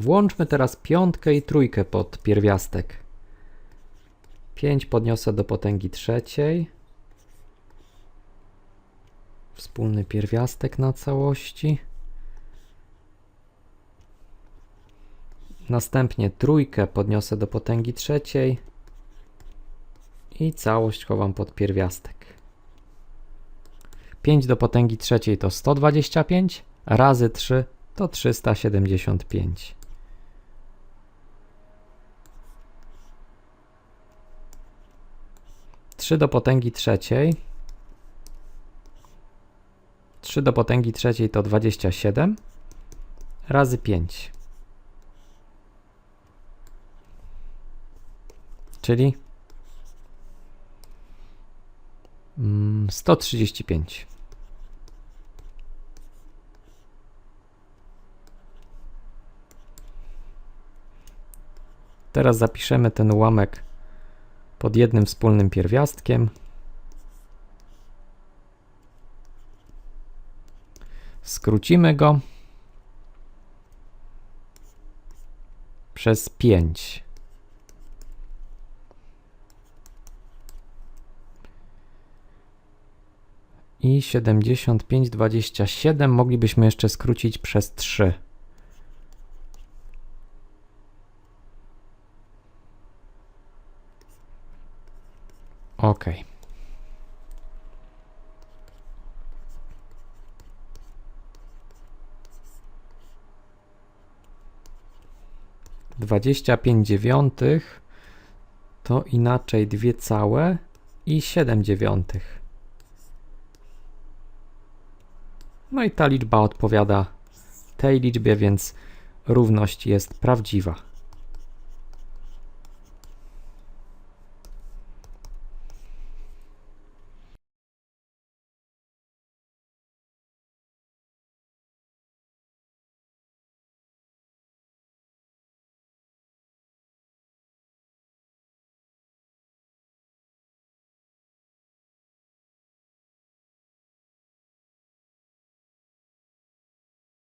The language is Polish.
Włączmy teraz piątkę i trójkę pod pierwiastek. 5 podniosę do potęgi trzeciej. Wspólny pierwiastek na całości. Następnie trójkę podniosę do potęgi trzeciej. I całość chowam pod pierwiastek. 5 do potęgi trzeciej to 125, razy 3 to 375. Trzy do potęgi trzeciej. 3 do potęgi trzeciej to 27 razy 5. Czyli mm, 135. Teraz zapiszemy ten ułamek pod jednym wspólnym pierwiastkiem. Skrócimy go przez 5. I 75, 27 moglibyśmy jeszcze skrócić przez 3. Ok. Dwadzieścia pięć dziewiątych to inaczej dwie całe i siedem dziewiątych. No i ta liczba odpowiada tej liczbie, więc równość jest prawdziwa.